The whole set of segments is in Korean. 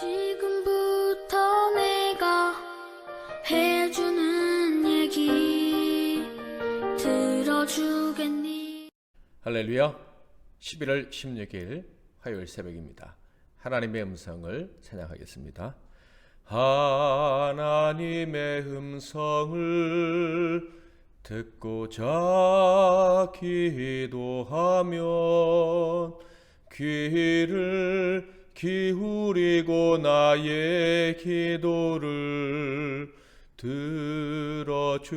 지금부터 내가 해주는 얘기 들어주겠니? 할렐루야. 11월 16일 화요일 새벽입니다. 하나님의 음성을 찬양하겠습니다. 하나님의 음성을 듣고자 기도하면 귀를 기울이고 나의 기도를 들어주신다네.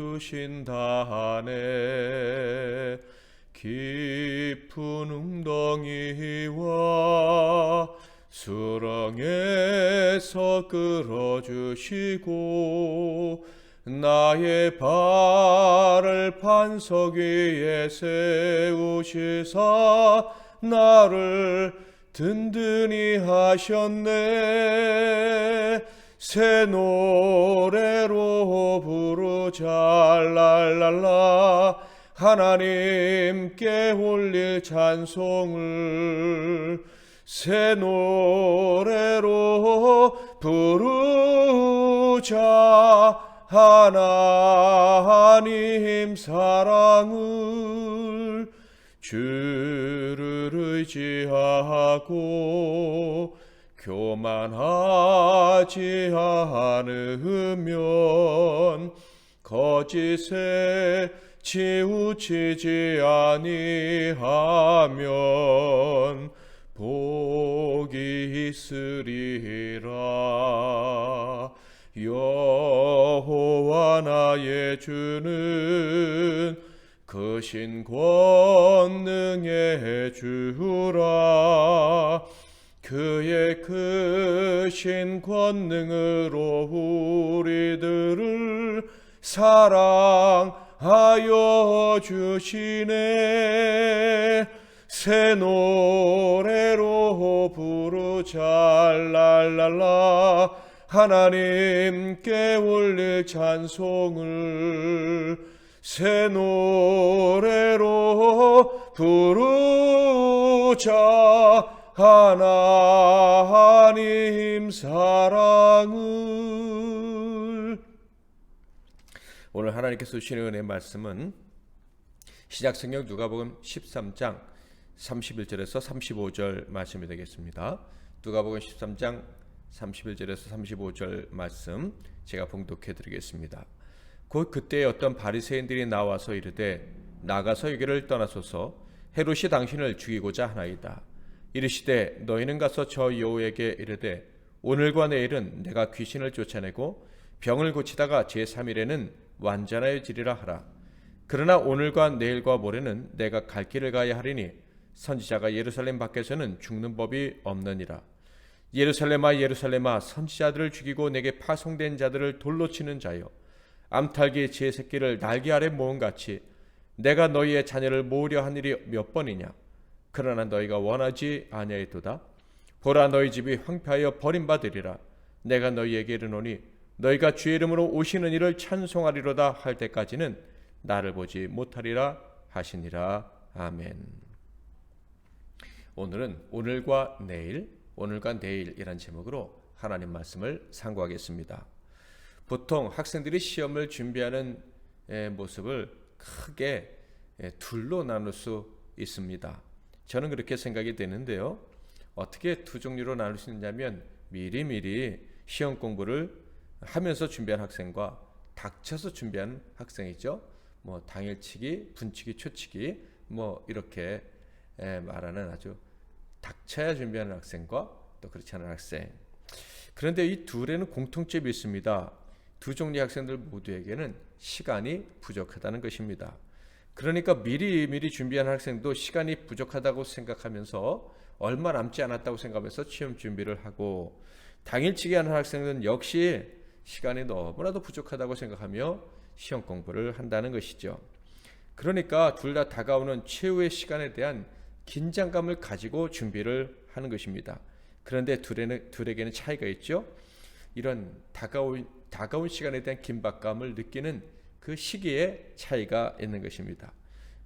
깊은 웅덩이와 수렁에서 끌어주시고 나의 발을 반석 위에 세우시사 나를 든든히 하셨네. 새 노래로 부르자 랄랄라. 하나님께 올릴 찬송을 새 노래로 부르자. 하나님 사랑을 주를 의지하고 교만하지 않으면 거짓에 치우치지 아니하면 복이 있으리라. 여호와 나의 주는 크신 권능의 주라. 그의 크신 권능으로 우리들을 사랑하여 주시네. 새 노래로 부르자 랄랄라. 하나님께 올릴 찬송을 새 노래로 부르자 하나님 사랑을 오늘 하나님께서 주시는 은혜 말씀은 시작 성경 누가복음 13장 31절에서 35절 말씀이 되겠습니다. 누가복음 13장 31절에서 35절 말씀 제가 봉독해 드리겠습니다. 곧 그때 어떤 바리새인들이 나와서 이르되 나가서 여기를 떠나소서 헤롯이 당신을 죽이고자 하나이다. 이르시되 너희는 가서 저 여호에게 이르되 오늘과 내일은 내가 귀신을 쫓아내고 병을 고치다가 제 3일에는 완전하여지리라 하라. 그러나 오늘과 내일과 모레는 내가 갈 길을 가야 하리니 선지자가 예루살렘 밖에서는 죽는 법이 없느니라. 예루살렘아 예루살렘아 선지자들을 죽이고 내게 파송된 자들을 돌로 치는 자여 암탉이 제 새끼를 날개 아래 모은 같이 내가 너희의 자녀를 모으려 한 일이 몇 번이냐? 그러나 너희가 원하지 아니하였도다. 보라 너희 집이 황폐하여 버림받으리라. 내가 너희에게 이르노니 너희가 주의 이름으로 오시는 이를 찬송하리로다 할 때까지는 나를 보지 못하리라 하시니라. 아멘. 오늘은 오늘과 내일 오늘과 내일이란 제목으로 하나님 말씀을 상고하겠습니다. 보통 학생들이 시험을 준비하는 에, 모습을 크게 에, 둘로 나눌 수 있습니다. 저는 그렇게 생각이 되는데요. 어떻게 두 종류로 나눌 수 있냐면 미리미리 시험 공부를 하면서 준비한 학생과 닥쳐서 준비한 학생이죠. 뭐 당일치기, 분치기, 초치기 뭐 이렇게 에, 말하는 아주 닥쳐야 준비하는 학생과 또 그렇지 않은 학생. 그런데 이 둘에는 공통점이 있습니다. 두 종류의 학생들 모두에게는 시간이 부족하다는 것입니다. 그러니까 미리 미리 준비한 학생도 시간이 부족하다고 생각하면서 얼마 남지 않았다고 생각하면서 시험 준비를 하고 당일치기 하는 학생은 역시 시간이 너무나도 부족하다고 생각하며 시험 공부를 한다는 것이죠. 그러니까 둘 다 다가오는 최후의 시간에 대한 긴장감을 가지고 준비를 하는 것입니다. 그런데 둘에는, 둘에게는 차이가 있죠. 이런 다가온, 다가온 시간에 대한 긴박감을 느끼는 그 시기에 차이가 있는 것입니다.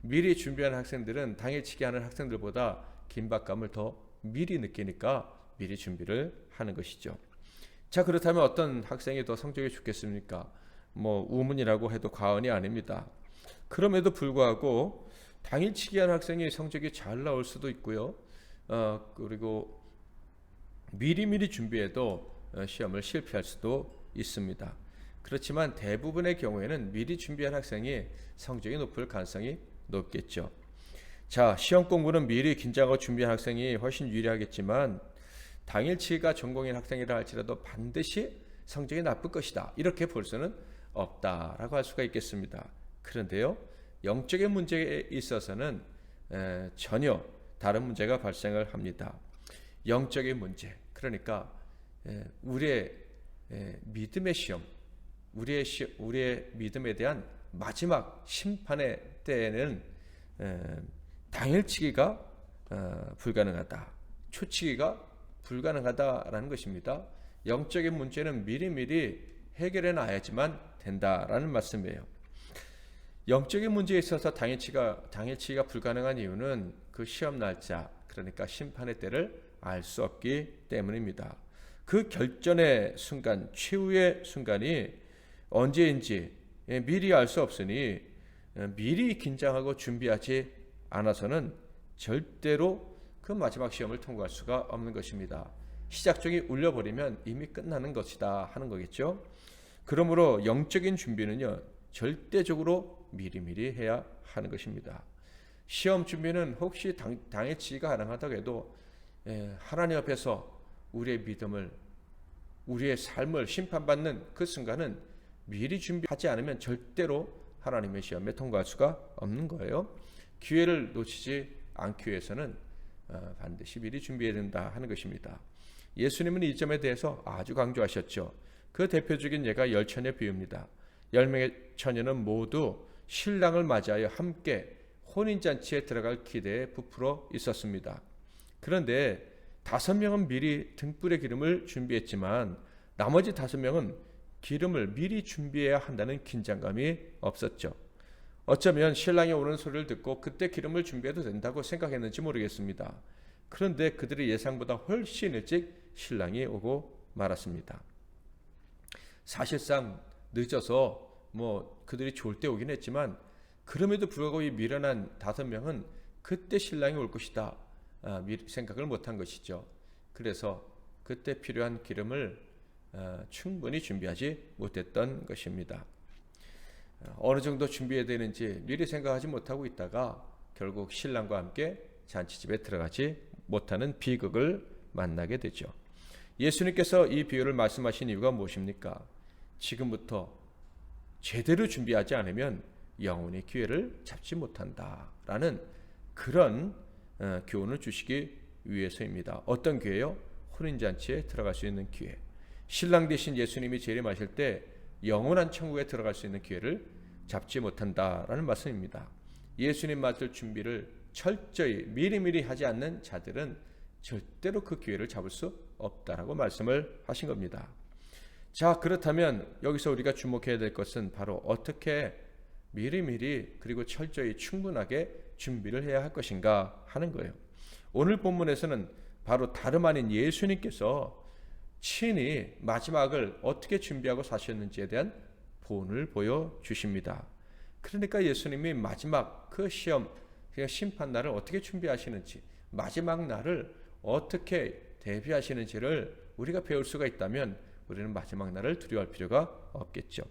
미리 준비한 학생들은 당일치기 하는 학생들보다 긴박감을 더 미리 느끼니까 미리 준비를 하는 것이죠. 자 그렇다면 어떤 학생이 더 성적이 좋겠습니까? 뭐 우문이라고 해도 과언이 아닙니다. 그럼에도 불구하고 당일치기한 학생이 성적이 잘 나올 수도 있고요. 어, 그리고 미리미리 준비해도 어, 시험을 실패할 수도 있습니다. 그렇지만 대부분의 경우에는 미리 준비한 학생이 성적이 높을 가능성이 높겠죠. 자, 시험 공부는 미리 긴장하고 준비한 학생이 훨씬 유리하겠지만 당일치기가 전공인 학생이라 할지라도 반드시 성적이 나쁠 것이다. 이렇게 볼 수는 없다라고 할 수가 있겠습니다. 그런데요, 영적인 문제에 있어서는 에, 전혀 다른 문제가 발생을 합니다. 영적인 문제, 그러니까 에, 우리의 에, 믿음의 시험, 우리의 시, 우리의 믿음에 대한 마지막 심판의 때에는 에, 당일치기가 어, 불가능하다, 초치기가 불가능하다라는 것입니다. 영적인 문제는 미리미리 해결해 놔야지만 된다라는 말씀이에요. 영적인 문제에 있어서 당일치가 당일치기가 불가능한 이유는 그 시험 날짜 그러니까 심판의 때를 알 수 없기 때문입니다. 그 결전의 순간 최후의 순간이 언제인지 예, 미리 알 수 없으니 예, 미리 긴장하고 준비하지 않아서는 절대로 그 마지막 시험을 통과할 수가 없는 것입니다. 시작종이 울려버리면 이미 끝나는 것이다 하는 거겠죠. 그러므로 영적인 준비는요 절대적으로 미리미리 해야 하는 것입니다. 시험 준비는 혹시 당, 당해치기가 가능하다고 해도 예, 하나님 앞에서 우리의 믿음을 우리의 삶을 심판받는 그 순간은 미리 준비하지 않으면 절대로 하나님의 시험에 통과할 수가 없는 거예요. 기회를 놓치지 않기 위해서는 어, 반드시 미리 준비해야 된다 하는 것입니다. 예수님은 이 점에 대해서 아주 강조하셨죠. 그 대표적인 예가 열처녀 비유입니다. 열 명의 처녀는 모두 신랑을 맞이하여 함께 혼인잔치에 들어갈 기대에 부풀어 있었습니다. 그런데 다섯 명은 미리 등불의 기름을 준비했지만 나머지 다섯 명은 기름을 미리 준비해야 한다는 긴장감이 없었죠. 어쩌면 신랑이 오는 소리를 듣고 그때 기름을 준비해도 된다고 생각했는지 모르겠습니다. 그런데 그들의 예상보다 훨씬 일찍 신랑이 오고 말았습니다. 사실상 늦어서 뭐 그들이 좋을 때 오긴 했지만 그럼에도 불구하고 이 미련한 다섯 명은 그때 신랑이 올 것이다 아, 생각을 못한 것이죠. 그래서 그때 필요한 기름을 아, 충분히 준비하지 못했던 것입니다. 어느 정도 준비해야 되는지 미리 생각하지 못하고 있다가 결국 신랑과 함께 잔치집에 들어가지 못하는 비극을 만나게 되죠. 예수님께서 이 비유를 말씀하신 이유가 무엇입니까? 지금부터 제대로 준비하지 않으면 영혼의 기회를 잡지 못한다라는 그런 어, 교훈을 주시기 위해서입니다. 어떤 기회요? 혼인잔치에 들어갈 수 있는 기회. 신랑 대신 예수님이 재림하실 때 영원한 천국에 들어갈 수 있는 기회를 잡지 못한다라는 말씀입니다. 예수님 맞을 준비를 철저히 미리미리 하지 않는 자들은 절대로 그 기회를 잡을 수 없다라고 말씀을 하신 겁니다. 자, 그렇다면 여기서 우리가 주목해야 될 것은 바로 어떻게 미리미리 그리고 철저히 충분하게 준비를 해야 할 것인가 하는 거예요. 오늘 본문에서는 바로 다름 아닌 예수님께서 친히 마지막을 어떻게 준비하고 사셨는지에 대한 본을 보여 주십니다. 그러니까 예수님이 마지막 그 시험, 그 심판 날을 어떻게 준비하시는지, 마지막 날을 어떻게 대비하시는지를 우리가 배울 수가 있다면 우리는 마지막 날을 두려워할 필요가 없겠죠.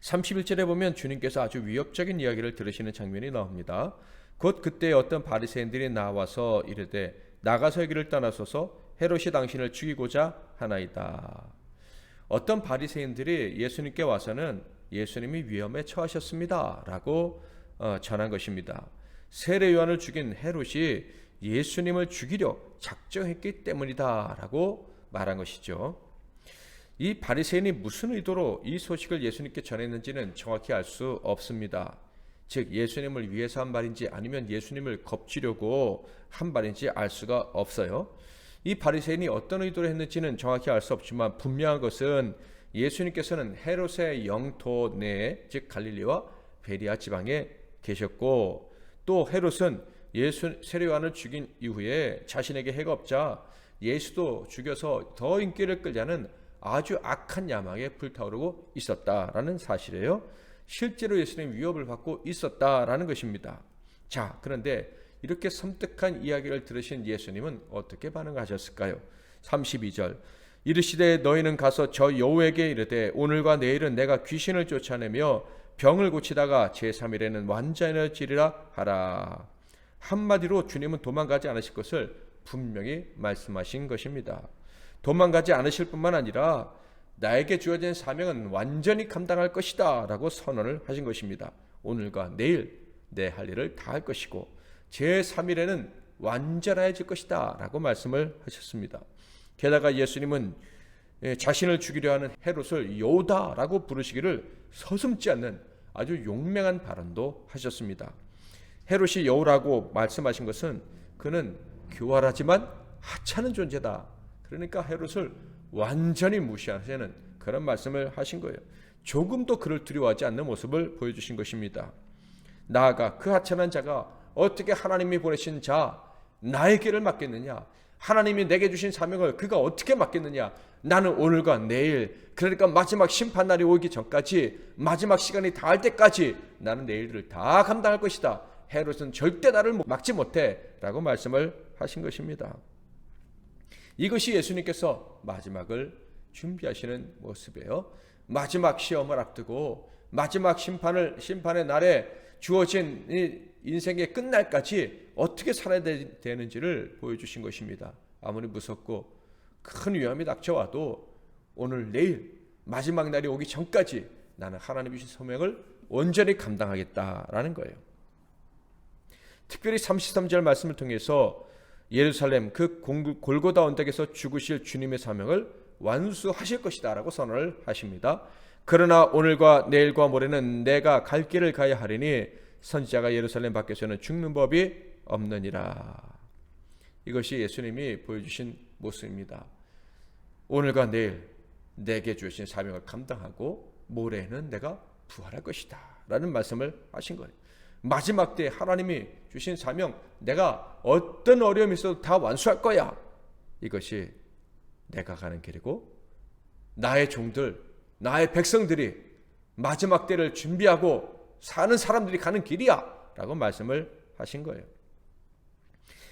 31절에 보면 주님께서 아주 위협적인 이야기를 들으시는 장면이 나옵니다. 곧 그때 어떤 바리새인들이 나와서 이르되 나가서 여기를 떠나소서 헤롯이 당신을 죽이고자 하나이다. 어떤 바리새인들이 예수님께 와서는 예수님이 위험에 처하셨습니다라고 어, 전한 것입니다. 세례 요한을 죽인 헤롯이 예수님을 죽이려 작정했기 때문이다라고 말한 것이죠. 이 바리새인이 무슨 의도로 이 소식을 예수님께 전했는지는 정확히 알 수 없습니다. 즉 예수님을 위해서 한 말인지 아니면 예수님을 겁주려고 한 말인지 알 수가 없어요. 이 바리새인이 어떤 의도로 했는지는 정확히 알 수 없지만 분명한 것은 예수님께서는 헤롯의 영토 내에 즉 갈릴리와 베리아 지방에 계셨고 또 헤롯은 예수 세례요한을 죽인 이후에 자신에게 해가 없자 예수도 죽여서 더 인기를 끌자는 아주 악한 야망에 불타오르고 있었다라는 사실이에요. 실제로 예수님 위협을 받고 있었다라는 것입니다. 자, 그런데 이렇게 섬뜩한 이야기를 들으신 예수님은 어떻게 반응하셨을까요? 32절 이르시되 너희는 가서 저 여호에게 이르되 오늘과 내일은 내가 귀신을 쫓아내며 병을 고치다가 제3일에는 완전해지리라 하라. 한마디로 주님은 도망가지 않으실 것을 분명히 말씀하신 것입니다. 도망가지 않으실 뿐만 아니라 나에게 주어진 사명은 완전히 감당할 것이다 라고 선언을 하신 것입니다. 오늘과 내일 내 할 일을 다 할 것이고 제3일에는 완전해질 것이다 라고 말씀을 하셨습니다. 게다가 예수님은 예, 자신을 죽이려 하는 헤롯을 요다라고 부르시기를 서슴지 않는 아주 용맹한 발언도 하셨습니다. 헤롯이 여우라고 말씀하신 것은 그는 교활하지만 하찮은 존재다. 그러니까 헤롯을 완전히 무시하시는 그런 말씀을 하신 거예요. 조금도 그를 두려워하지 않는 모습을 보여주신 것입니다. 나아가 그 하찮은 자가 어떻게 하나님이 보내신 자 나에게를 맡겠느냐? 하나님이 내게 주신 사명을 그가 어떻게 맡겠느냐? 나는 오늘과 내일 그러니까 마지막 심판 날이 오기 전까지 마지막 시간이 닿을 때까지 나는 내 일들을 다 감당할 것이다. 헤롯은 절대 나를 막지 못해 라고 말씀을 하신 것입니다. 이것이 예수님께서 마지막을 준비하시는 모습이에요. 마지막 시험을 앞두고 마지막 심판을 심판의 날에 주어진 이 인생의 끝날까지 어떻게 살아야 되는지를 보여주신 것입니다. 아무리 무섭고 큰 위험이 닥쳐와도 오늘 내일 마지막 날이 오기 전까지 나는 하나님 주신 소명을 온전히 감당하겠다라는 거예요. 특별히 33절 말씀을 통해서 예루살렘 그 골고다 언덕에서 죽으실 주님의 사명을 완수하실 것이다라고 선언을 하십니다. 그러나 오늘과 내일과 모레는 내가 갈 길을 가야 하리니 선지자가 예루살렘 밖에서는 죽는 법이 없느니라. 이것이 예수님이 보여주신 모습입니다. 오늘과 내일 내게 주신 사명을 감당하고 모레는 내가 부활할 것이다. 라는 말씀을 하신 거예요. 마지막 때 하나님이 주신 사명 내가 어떤 어려움이 있어도 다 완수할 거야. 이것이 내가 가는 길이고 나의 종들, 나의 백성들이 마지막 때를 준비하고 사는 사람들이 가는 길이야. 라고 말씀을 하신 거예요.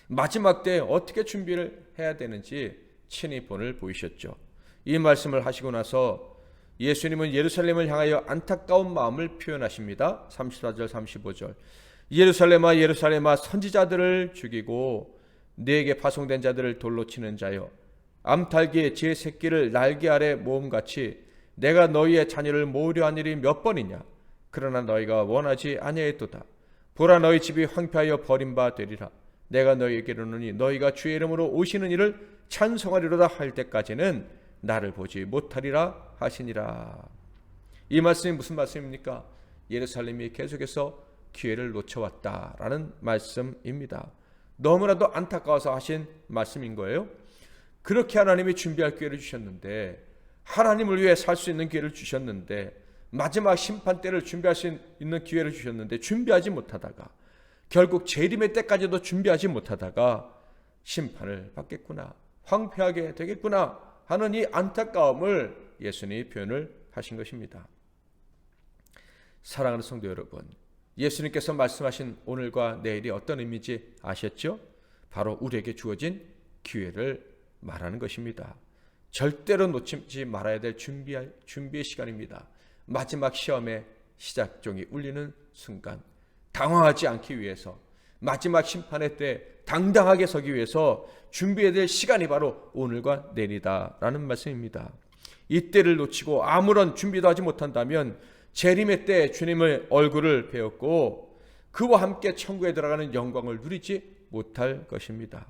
마지막 때 어떻게 준비를 해야 되는지 친히 본을 보이셨죠. 이 말씀을 하시고 나서 예수님은 예루살렘을 향하여 안타까운 마음을 표현하십니다. 34절 35절. 예루살렘아 예루살렘아 선지자들을 죽이고 네게 파송된 자들을 돌로 치는 자여 암탉이 제 새끼를 날개 아래 모음같이 내가 너희의 자녀를 모으려 한 일이 몇 번이냐 그러나 너희가 원하지 아니하였도다 보라 너희 집이 황폐하여 버림바 되리라 내가 너희에게 이르노니 너희가 주의 이름으로 오시는 일을 찬송하리로다 할 때까지는 나를 보지 못하리라 하시니라 이 말씀이 무슨 말씀입니까? 예루살렘이 계속해서 기회를 놓쳐왔다라는 말씀입니다. 너무나도 안타까워서 하신 말씀인 거예요. 그렇게 하나님이 준비할 기회를 주셨는데 하나님을 위해 살 수 있는 기회를 주셨는데 마지막 심판 때를 준비할 수 있는 기회를 주셨는데 준비하지 못하다가 결국 재림의 때까지도 준비하지 못하다가 심판을 받겠구나 황폐하게 되겠구나 하는 이 안타까움을 예수님이 표현을 하신 것입니다. 사랑하는 성도 여러분, 예수님께서 말씀하신 오늘과 내일이 어떤 의미인지 아셨죠? 바로 우리에게 주어진 기회를 말하는 것입니다. 절대로 놓치지 말아야 될 준비할 준비의 시간입니다. 마지막 시험의 시작종이 울리는 순간 당황하지 않기 위해서 마지막 심판의 때 당당하게 서기 위해서 준비해야 될 시간이 바로 오늘과 내일이다라는 말씀입니다. 이때를 놓치고 아무런 준비도 하지 못한다면 재림의 때 주님의 얼굴을 배웠고 그와 함께 천국에 들어가는 영광을 누리지 못할 것입니다.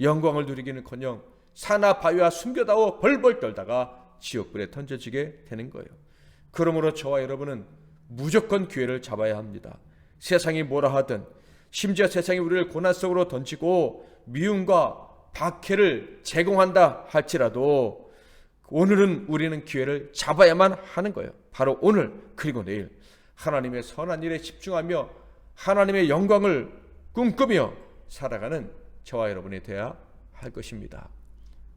영광을 누리기는커녕 사나 바위와 숨겨다오 벌벌 떨다가 지옥불에 던져지게 되는 거예요. 그러므로 저와 여러분은 무조건 기회를 잡아야 합니다. 세상이 뭐라 하든 심지어 세상이 우리를 고난 속으로 던지고 미움과 박해를 제공한다 할지라도 오늘은 우리는 기회를 잡아야만 하는 거예요. 바로 오늘 그리고 내일 하나님의 선한 일에 집중하며 하나님의 영광을 꿈꾸며 살아가는 저와 여러분이 되어야 할 것입니다.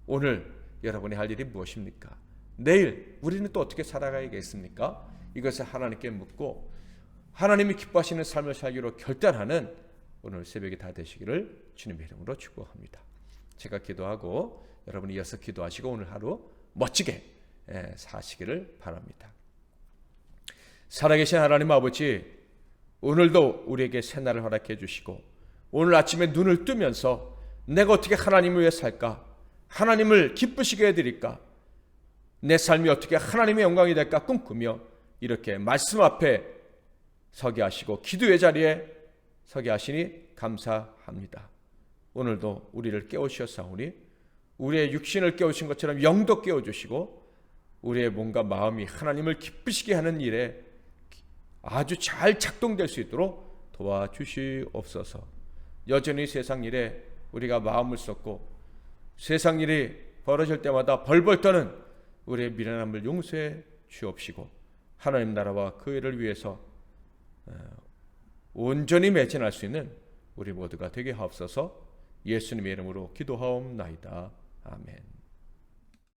오늘 여러분이 할 일이 무엇입니까? 내일 우리는 또 어떻게 살아가야겠습니까? 이것을 하나님께 묻고 하나님이 기뻐하시는 삶을 살기로 결단하는 오늘 새벽이 다 되시기를 주님의 이름으로 축복합니다. 제가 기도하고 여러분이 이어서 기도하시고 오늘 하루 멋지게 예, 사시기를 바랍니다. 살아계신 하나님 아버지, 오늘도 우리에게 새날을 허락해 주시고 오늘 아침에 눈을 뜨면서 내가 어떻게 하나님을 위해 살까? 하나님을 기쁘시게 해드릴까? 내 삶이 어떻게 하나님의 영광이 될까 꿈꾸며 이렇게 말씀 앞에 서게 하시고 기도의 자리에 서게 하시니 감사합니다. 오늘도 우리를 깨우셨사오니 우리의 육신을 깨우신 것처럼 영도 깨워주시고 우리의 몸과 마음이 하나님을 기쁘시게 하는 일에 아주 잘 작동될 수 있도록 도와주시옵소서. 여전히 세상 일에 우리가 마음을 쏟고 세상 일이 벌어질 때마다 벌벌 떠는 우리의 미련함을 용서해 주옵시고 하나님 나라와 그 일을 위해서 어, 온전히 매진할 수 있는 우리 모두가 되게 하옵소서 예수님의 이름으로 기도하옵나이다. 아멘.